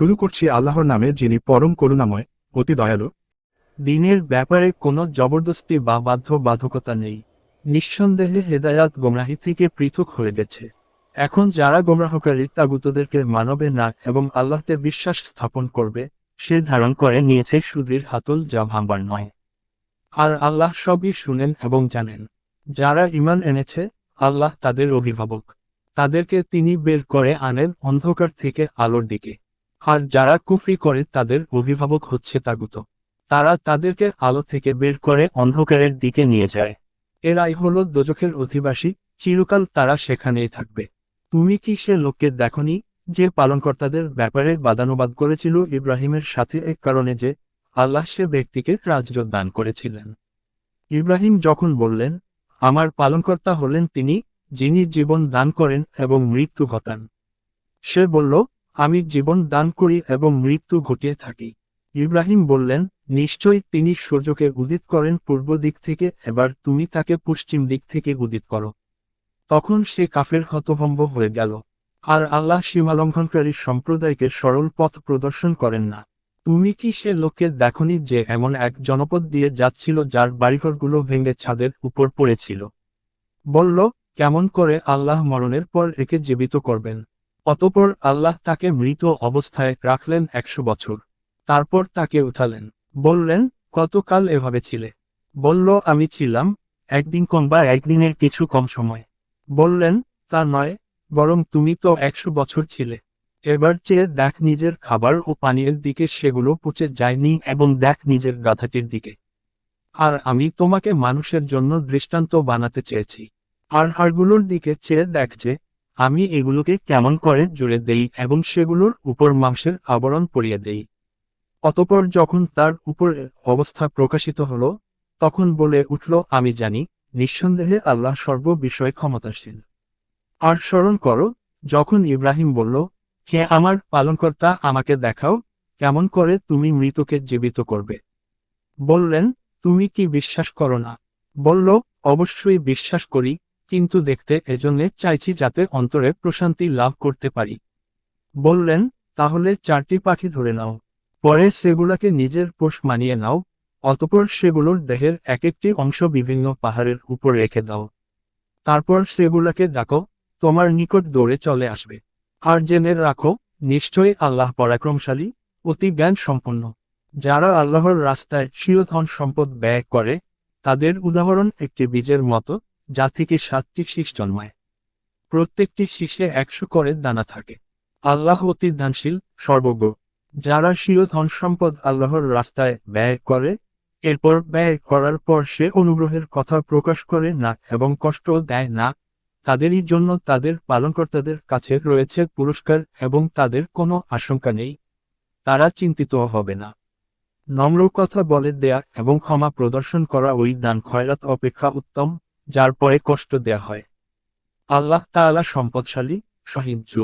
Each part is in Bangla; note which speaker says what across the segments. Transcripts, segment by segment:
Speaker 1: শুরু করছি আল্লাহর নামে যিনি পরম করুণাময়, অতি দয়ালু।
Speaker 2: দিনের ব্যাপারে কোনো জবরদস্তি বা বাধ্যবাধকতা নেই। নিঃসন্দেহে হেদায়াত গোমরাহি থেকে পৃথক হয়ে গেছে। এখন যারা গোমরাহকারী তাগুতদেরকে মানবে না এবং আল্লাহতে বিশ্বাস স্থাপন করবে, সে ধারণ করে নিয়েছে সুদীর হাতল যা ভাঙবার নয়। আর আল্লাহ সবই শুনেন এবং জানেন। যারা ইমান এনেছে, আল্লাহ তাদের অভিভাবক। তাদেরকে তিনি বের করে আনেন অন্ধকার থেকে আলোর দিকে। আর যারা কুফরি করে তাদের অভিভাবক হচ্ছে তাগুত। তারা তাদেরকে আলো থেকে বের করে অন্ধকারের দিকে নিয়ে যায়। এরাই হল দোজখের অধিবাসী, চিরকাল তারা সেখানেই থাকবে। তুমি কি সে লোককে দেখনি যে পালনকর্তাদের ব্যাপারে বাদানুবাদ করেছিল ইব্রাহিমের সাথে এক কারণে যে আল্লাহ সে ব্যক্তিকে রাজ্য দান করেছিলেন? ইব্রাহিম যখন বললেন, আমার পালনকর্তা হলেন তিনি, যিনি জীবন দান করেন এবং মৃত্যু ঘটান। সে বলল আমি জীবন দান করি এবং মৃত্যু ঘটিয়ে থাকি। ইব্রাহিম বললেন নিশ্চয়ই তিনি সূর্যকে উদিত করেন পূর্ব দিক থেকে, এবার তুমি তাকে পশ্চিম দিক থেকে উদিত করো। তখন সে কাফের হতভম্ব হয়ে গেল। আর আল্লাহ সীমালঙ্ঘনকারী সম্প্রদায়কে সরল পথ প্রদর্শন করেন না। তুমি কি সে লোককে দেখনি যে এমন এক জনপদ দিয়ে যাচ্ছিল যার বাড়িঘরগুলো ভেঙে ছাদের উপর পড়েছিল? বলল, কেমন করে আল্লাহ মরণের পর একে জীবিত করবেন? অতপর আল্লাহ তাকে মৃত অবস্থায় রাখলেন একশো বছর। তারপর তাকে উঠালেন। বললেন, কতকাল এভাবে ছিলে? বলল, আমি ছিলাম একদিন কম বা একদিনের কিছু কম সময়। বললেন, তা নয়, বরং তুমি তো একশো বছর ছিলে। এবার চেয়ে দেখ নিজের খাবার ও পানীয়ের দিকে সেগুলো পচে যায়নি এবং দেখ নিজের গাধাটির দিকে। আর আমি তোমাকে মানুষের জন্য দৃষ্টান্ত বানাতে চেয়েছি। আর হাড়গুলোর দিকে চেয়ে দেখ যে আমি এগুলোকে কেমন করে জুড়ে দেই এবং সেগুলোর উপর মাংসের আবরণ পরিয়ে দেই। অতপর যখন তার উপর অবস্থা প্রকাশিত হলো, তখন বলে উঠল, আমি জানি, নিঃসন্দেহে আল্লাহ সর্ব বিষয়ে ক্ষমতাশীল। আর স্মরণ করো, যখন ইব্রাহিম বলল, হে আমার পালনকর্তা, আমাকে দেখাও কেমন করে তুমি মৃতকে জীবিত করবে। বললেন, তুমি কি বিশ্বাস করো না? বলল, অবশ্যই বিশ্বাস করি কিন্তু দেখতে এজন্যে চাইছি যাতে অন্তরে প্রশান্তি লাভ করতে পারি। বললেন, তাহলে চারটি পাখি ধরে নাও। পরে সেগুলাকে নিজের পোষ মানিয়ে নাও, অতপর সেগুলোর দেহের এক একটি অংশ বিভিন্ন পাহাড়ের উপর রেখে দাও। তারপর সেগুলাকে ডাকো, তোমার নিকট দৌড়ে চলে আসবে। আর জেনে রাখো, নিশ্চয়ই আল্লাহ পরাক্রমশালী, অতি জ্ঞান সম্পন্ন যারা আল্লাহর রাস্তায় স্বীয় ধন সম্পদ ব্যয় করে, তাদের উদাহরণ একটি বীজের মতো যা থেকে সাতটি শীষ জন্মায়। প্রত্যেকটি শীষে একশো করে দানা থাকে। আল্লাহ অতি দানশীল, সর্বজ্ঞ। যারা স্বীয় ধন সম্পদ আল্লাহর রাস্তায় ব্যয় করে, এরপর ব্যয় করার পর সে অনুগ্রহের কথা প্রকাশ করে না এবং কষ্ট দেয় না, তাদেরই জন্য তাদের পালনকর্তাদের কাছে রয়েছে পুরস্কার এবং তাদের কোনো আশঙ্কা নেই। তারা চিন্তিত হবে না। নম্র কথা বলে দেয়া এবং ক্ষমা প্রদর্শন করা ওই দান খয়রাত অপেক্ষা উত্তম। যার পরে কষ্ট দেয়া হয়। আল্লাহ তাআলা সম্পদশালী, সহিংস।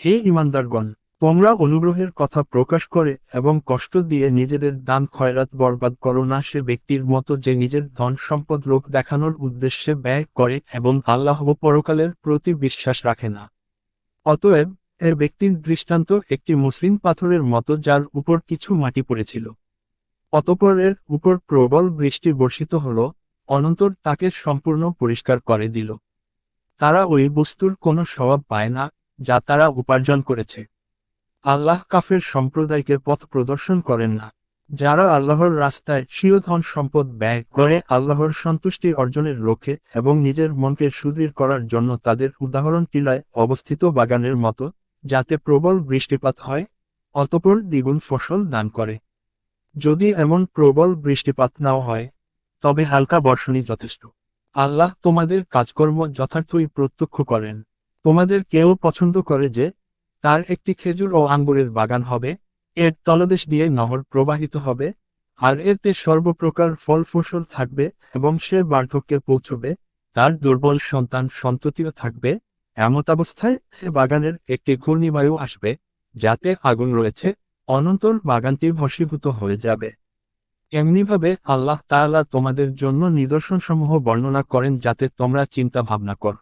Speaker 2: হে ইমানদারগণ তোমরা অনুগ্রহের কথা প্রকাশ করে এবং কষ্ট দিয়ে নিজেদের দান খয়রাত বরবাদ করো না সে ব্যক্তির মতো যে নিজের ধন সম্পদ লোক দেখানোর উদ্দেশ্যে ব্যয় করে এবং আল্লাহ পরকালের প্রতি বিশ্বাস রাখে না। অতএব এর ব্যক্তির দৃষ্টান্ত একটি মসৃণ পাথরের মতো যার উপর কিছু মাটি পড়েছিল। অতপর এর উপর প্রবল বৃষ্টি বর্ষিত হল অনন্তর তাকে সম্পূর্ণ পরিষ্কার করে দিল। তারা ওই বস্তুর কোনো স্বভাব পায় না, যা তারা উপার্জন করেছে। আল্লাহ কাফের সম্প্রদায়কে পথ প্রদর্শন করেন না। যারা আল্লাহর রাস্তায় স্বীয় ধন সম্পদ ব্যয় করে আল্লাহর সন্তুষ্টি অর্জনের লক্ষ্যে এবং নিজের মনকে সুদৃঢ় করার জন্য তাদের উদাহরণ টিলায় অবস্থিত বাগানের মতো, যাতে প্রবল বৃষ্টিপাত হয়, অতপর দ্বিগুণ ফসল দান করে। যদি এমন প্রবল বৃষ্টিপাত নাও হয় তবে হালকা বর্ষণই যথেষ্ট। আল্লাহ তোমাদের কাজকর্ম যথার্থই প্রত্যক্ষ করেন। তোমাদের কেউ পছন্দ করে যে, তার একটি খেজুর ও আঙ্গুরের বাগান হবে, এর তলদেশ দিয়ে নহর প্রবাহিত হবে, আর এতে সর্বপ্রকার ফল ফসল থাকবে এবং সে বার্ধক্যে পৌঁছবে, তার দুর্বল সন্তান সন্ততিও থাকবে এমতাবস্থায় বাগানের একটি ঘূর্ণিবায়ু আসবে, যাতে আগুন রয়েছে, অনন্তর বাগানটি ভসীভূত হয়ে যাবে। এমনিভাবে আল্লাহ তাআলা তোমাদের জন্য নিদর্শনসমূহ বর্ণনা করেন যাতে তোমরা চিন্তা ভাবনা কর।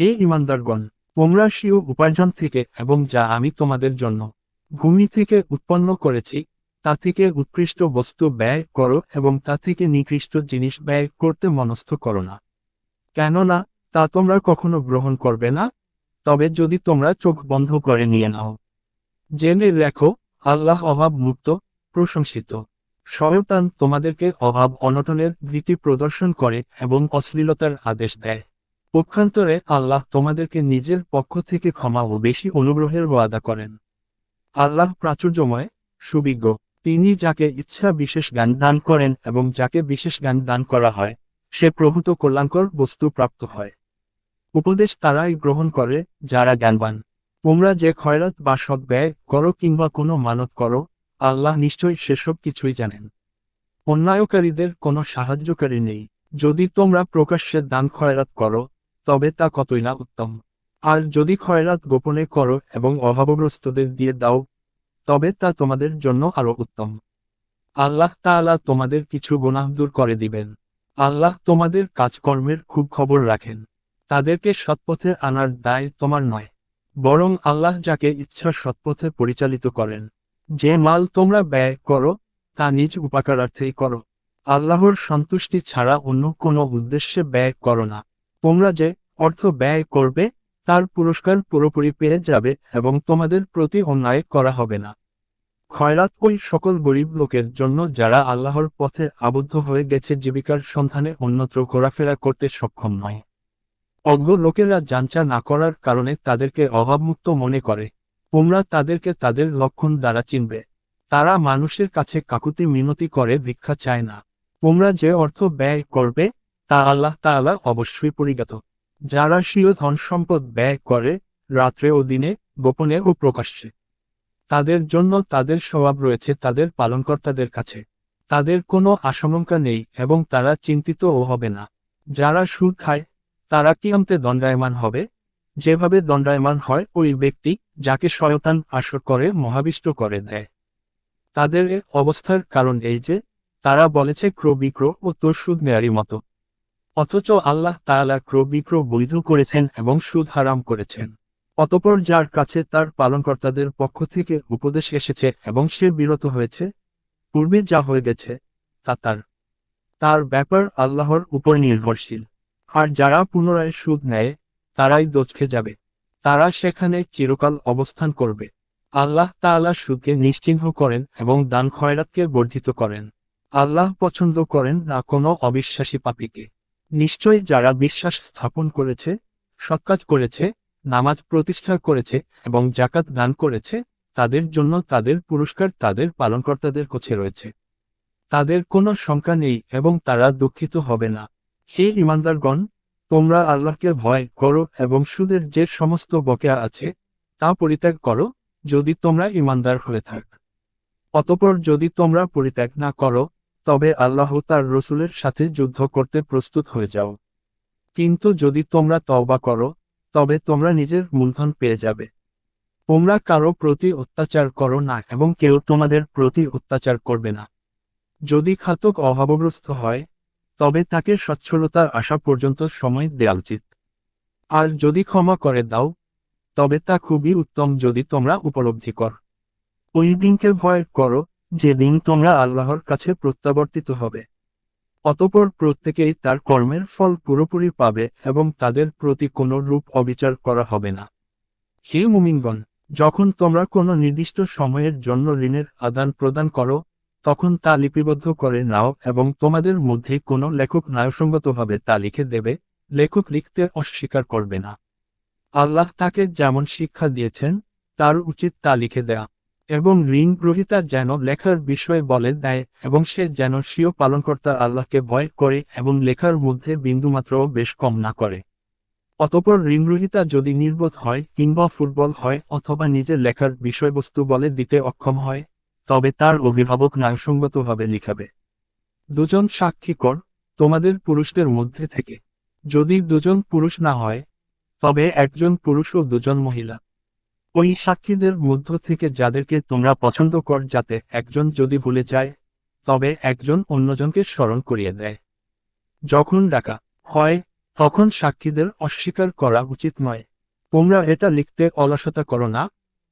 Speaker 2: হে ইমানদারগণ তোমরা স্বীয় উপার্জন থেকে এবং যা আমি তোমাদের জন্য ভূমি থেকে উৎপন্ন করেছি, তা থেকে উৎকৃষ্ট বস্তু ব্যয় করো এবং তা থেকে নিকৃষ্ট জিনিস ব্যয় করতে মনস্থ করো না। কেননা, তা তোমরা কখনো গ্রহণ করবে না, তবে যদি তোমরা চোখ বন্ধ করে নিয়ে নাও। জেনে রেখো, আল্লাহ অভাব মুক্ত প্রশংসিত। শয়তান তোমাদেরকে অভাব অনটনের ভীতি প্রদর্শন করে এবং অশ্লীলতার আদেশ দেয়। পক্ষান্তরে আল্লাহ তোমাদেরকে নিজের পক্ষ থেকে ক্ষমা ও বেশি অনুগ্রহের ওয়াদা করেন। আল্লাহ প্রাচুর্যময়, সুবিজ্ঞ। তিনি যাকে ইচ্ছা বিশেষ জ্ঞান দান করেন এবং যাকে বিশেষ জ্ঞান দান করা হয়, সে প্রভূত কল্যাণকর বস্তু প্রাপ্ত হয়। উপদেশ তারাই গ্রহণ করে যারা জ্ঞানবান। তোমরা যে খয়রাত বা সৎ ব্যয় করো কিংবা কোনো মানত করো আল্লাহ নিশ্চয়ই সেসব কিছুই জানেন। অন্যায়কারীদের কোনো সাহায্যকারী নেই। যদি তোমরা প্রকাশ্যে দান খয়রাত করো, তবে তা কতই না উত্তম। আর যদি খয়রাত গোপনে করো এবং অভাবগ্রস্তদের দিয়ে দাও, তবে তা তোমাদের জন্য আরও উত্তম। আল্লাহ তাআলা তোমাদের কিছু গুনাহ দূর করে দিবেন। আল্লাহ তোমাদের কাজকর্মের খুব খবর রাখেন। তাদেরকে সৎপথে আনার দায় তোমার নয়। বরং আল্লাহ যাকে ইচ্ছা সৎপথে পরিচালিত করেন। যে মাল তোমরা ব্যয় করো, তা নিজ উপকারার্থেই করো। আল্লাহর সন্তুষ্টি ছাড়া অন্য কোনো উদ্দেশ্যে ব্যয় করো না। তোমরা যে অর্থ ব্যয় করবে, তার পুরস্কার পুরোপুরি পেয়ে যাবে এবং তোমাদের প্রতি অন্যায় করা হবে না। খয়রাত ওই সকল গরিব লোকের জন্য যারা আল্লাহর পথে আবদ্ধ হয়ে গেছে জীবিকার সন্ধানে অন্যত্র ঘোরাফেরা করতে সক্ষম নয়। অজ্ঞ লোকেরা জানচা না করার কারণে তাদেরকে অভাবমুক্ত মনে করে। তোমরা তাদেরকে তাদের লক্ষণ দ্বারা চিনবে। তারা মানুষের কাছে কাকুতি মিনতি করে, ভিক্ষা চায় না। তোমরা যে অর্থ ব্যয় করবে, তা আল্লাহ তাআলা অবশ্যই পরিজ্ঞাত। যারা স্বীয় ধন সম্পদ ব্যয় করে, রাত্রে ও দিনে, গোপনে ও প্রকাশ্যে। তাদের জন্য তাদের স্বভাব রয়েছে তাদের পালনকর্তাদের কাছে। তাদের কোনো আশঙ্কা নেই এবং তারা চিন্তিতও হবে না। যারা সুদ খায়, তারা কিয়ামতে দণ্ডায়মান হবে। যেভাবে দণ্ডায়মান হয়, ওই ব্যক্তি, যাকে শয়তান আসর করে, মহাবিষ্ট করে দেয়। তাদের এ অবস্থার কারণ এই যে, তারা বলেছে ক্রয় বিক্রয় ও তোর সুদ নেয়ারই মতো। অথচ আল্লাহ তাআলা ক্রয় বিক্রয় বৈধ করেছেন এবং সুদ হারাম করেছেন। অতপর যার কাছে তার পালনকর্তাদের পক্ষ থেকে উপদেশ এসেছে এবং সে বিরত হয়েছে, পূর্বে যা হয়ে গেছে, তা তার। তার ব্যাপার আল্লাহর উপর নির্ভরশীল। আর যারা পুনরায় সুদ নেয় তারাই দোচখে যাবে। তারা সেখানে চিরকাল অবস্থান করবে। আল্লাহ তাআলা সুদকে নিশ্চিহ্ন করেন এবং দান খয়রাতকে বর্ধিত করেন। আল্লাহ পছন্দ করেন না কোনো অবিশ্বাসী পাপীকে। নিশ্চয়ই যারা বিশ্বাস স্থাপন করেছে, সৎকাজ করেছে, নামাজ প্রতিষ্ঠা করেছে এবং জাকাত দান করেছে, তাদের জন্য তাদের পুরস্কার তাদের পালনকর্তাদের কাছে রয়েছে। তাদের কোনো শঙ্কা নেই এবং তারা দুঃখিত হবে না। হে ইমানদারগণ তোমরা আল্লাহকে ভয় করো এবং সুদের যে সমস্ত বকেয়া আছে, তা পরিত্যাগ করো, যদি তোমরা ইমানদার হয়ে থাক। অতপর যদি তোমরা পরিত্যাগ না করো, তবে আল্লাহ তার রসুলের সাথে যুদ্ধ করতে প্রস্তুত হয়ে যাও। কিন্তু যদি তোমরা তওবা করো, তবে তোমরা নিজের মূলধন পেয়ে যাবে। তোমরা কারও প্রতি অত্যাচার করো না এবং কেউ তোমাদের প্রতি অত্যাচার করবে না। যদি খাতক অভাবগ্রস্ত হয় তবে তাকে সচ্ছলতা আসা পর্যন্ত সময় দেওয়া উচিত। আর যদি ক্ষমা করে দাও, তবে তা খুবই উত্তম যদি তোমরা উপলব্ধি কর। ওই দিনকে ভয় করো, যেদিন তোমরা আল্লাহর কাছে প্রত্যাবর্তিত হবে। অতপর প্রত্যেকেই তার কর্মের ফল পুরোপুরি পাবে এবং তাদের প্রতি কোনো রূপ অবিচার করা হবে না। হে মুমিনগণ, যখন তোমরা কোনো নির্দিষ্ট সময়ের জন্য ঋণের আদান প্রদান করো তখন তা লিপিবদ্ধ করে নাও এবং তোমাদের মধ্যে কোনো লেখক ন্যায়সঙ্গতভাবে তা লিখে দেবে, লেখক লিখতে অস্বীকার করবে না। আল্লাহ তাকে যেমন শিক্ষা দিয়েছেন, তার উচিত তা লিখে দেয়া। এবং ঋণ গ্রহিতা যেন লেখার বিষয়ে বলে দেয় এবং সে যেন স্বীয় পালনকর্তা আল্লাহকে ভয় করে এবং লেখার মধ্যে বিন্দুমাত্রও বেশ কম না করে। অতপর ঋণগ্রহিতা যদি নির্বোধ হয় কিংবা ফুটবল হয় অথবা নিজের লেখার বিষয়বস্তু বলে দিতে অক্ষম হয় তবে তার অভিভাবক ন্যায়সঙ্গতভাবে লিখাবে। দুজন সাক্ষী কর, তোমাদের পুরুষদের মধ্যে থেকে। যদি দুজন পুরুষ না হয়, তবে একজন পুরুষ ও দুজন মহিলা। ওই সাক্ষীদের মধ্য থেকে যাদেরকে তোমরা পছন্দ কর যাতে একজন যদি ভুলে যায়, তবে একজন অন্যজনকে স্মরণ করিয়ে দেয়। যখন ডাকা হয়, তখন সাক্ষীদের অস্বীকার করা উচিত নয়। তোমরা এটা লিখতে অলসতা করো না,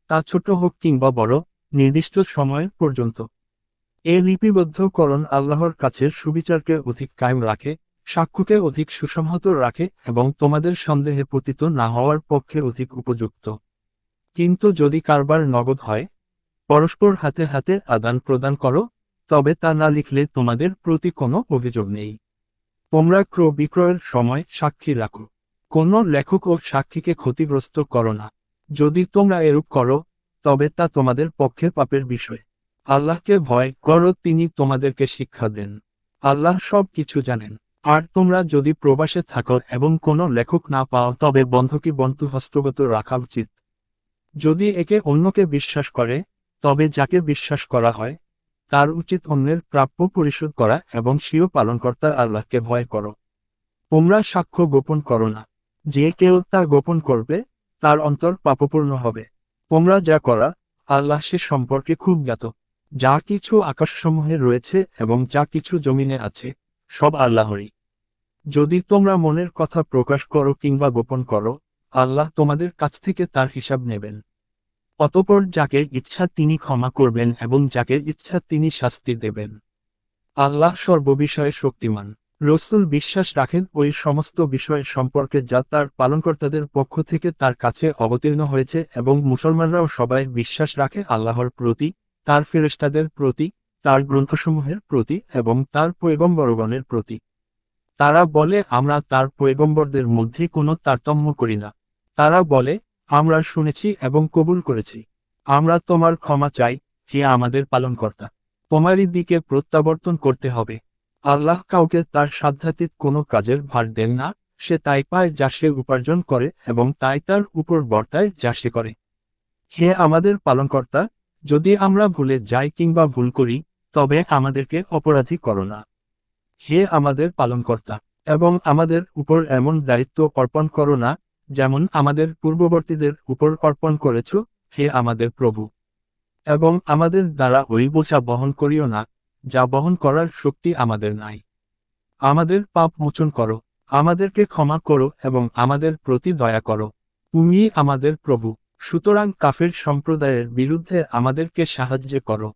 Speaker 2: তা ছোট হোক কিংবা বড় নির্দিষ্ট সময় পর্যন্ত। এ লিপিবদ্ধকরণ আল্লাহর কাছে সুবিচারকে অধিক কায়েম রাখে, সাক্ষ্যকে অধিক সুসংহত রাখে এবং তোমাদের সন্দেহে পতিত না হওয়ার পক্ষে অধিক উপযুক্ত। কিন্তু যদি কারবার নগদ হয়, পরস্পর হাতে হাতে আদান প্রদান করো, তবে তা না লিখলে তোমাদের প্রতি কোনো অভিযোগ নেই। তোমরা ক্রয় বিক্রয়ের সময় সাক্ষী রাখো। কোনো লেখক ও সাক্ষীকে ক্ষতিগ্রস্ত করো না। যদি তোমরা এরূপ করো তবে তা তোমাদের পক্ষে পাপের বিষয়। আল্লাহকে ভয় করো, তিনি তোমাদেরকে শিক্ষা দেন। আল্লাহ সব কিছু জানেন। আর তোমরা যদি প্রবাসে থাকো এবং কোনো লেখক না পাও, তবে বন্ধকি বন্ধু হস্তগত রাখা উচিত। যদি একে অন্যকে বিশ্বাস করে, তবে যাকে বিশ্বাস করা হয়, তার উচিত অন্যের প্রাপ্য পরিশোধ করা এবং স্বীয় পালনকর্তা আল্লাহকে ভয় করো। তোমরা সাক্ষ্য গোপন করো না। যে কেউ তা গোপন করবে, তার অন্তর পাপপূর্ণ হবে। তোমরা যা করা, আল্লাহ সে সম্পর্কে খুব জ্ঞাত। যা কিছু আকাশসমূহে রয়েছে এবং যা কিছু জমিনে আছে, সব আল্লাহরই। যদি তোমরা মনের কথা প্রকাশ করো কিংবা গোপন করো, আল্লাহ তোমাদের কাছ থেকে তার হিসাব নেবেন। অতপর যাকে ইচ্ছা তিনি ক্ষমা করবেন এবং যাকে ইচ্ছা তিনি শাস্তি দেবেন। আল্লাহ সর্ববিষয়ে শক্তিমান। রসুল বিশ্বাস রাখেন ওই সমস্ত বিষয় সম্পর্কে যা তার পালনকর্তাদের পক্ষ থেকে তার কাছে অবতীর্ণ হয়েছে এবং মুসলমানরাও সবাই বিশ্বাস রাখে আল্লাহর প্রতি, তার ফেরেস্তাদের প্রতি, তার গ্রন্থসমূহের প্রতি এবং তার পৈগম্বরগণের প্রতি। তারা বলে, আমরা তার পৈগম্বরদের মধ্যে কোনো তারতম্য করি না। তারা বলে, আমরা শুনেছি এবং কবুল করেছি। আমরা তোমার ক্ষমা চাই, হে আমাদের পালনকর্তা। তোমারই দিকে প্রত্যাবর্তন করতে হবে। আল্লাহ কাউকে তার সাধ্যাতীত কোনো কাজের ভার দেন না, সে তাই পায় যা সে উপার্জন করে এবং তাই তার উপর বর্তায় যা সে করে। হে আমাদের পালনকর্তা, যদি আমরা ভুলে যাই কিংবা ভুল করি, তবে আমাদেরকে অপরাধী করো না। হে আমাদের পালনকর্তা, এবং আমাদের উপর এমন দায়িত্ব অর্পণ করো না, যেমন আমাদের পূর্ববর্তীদের উপর অর্পণ করেছ, হে আমাদের প্রভু। এবং আমাদের দ্বারা ওই বোঝা বহন করিও না যা বহন করার শক্তি আমাদের নাই। আমাদের পাপ মোচন করো, আমাদেরকে ক্ষমা করো এবং আমাদের প্রতি দয়া করো। তুমি আমাদের প্রভু, সুতরাং কাফের সম্প্রদায়ের বিরুদ্ধে আমাদেরকে সাহায্য করো।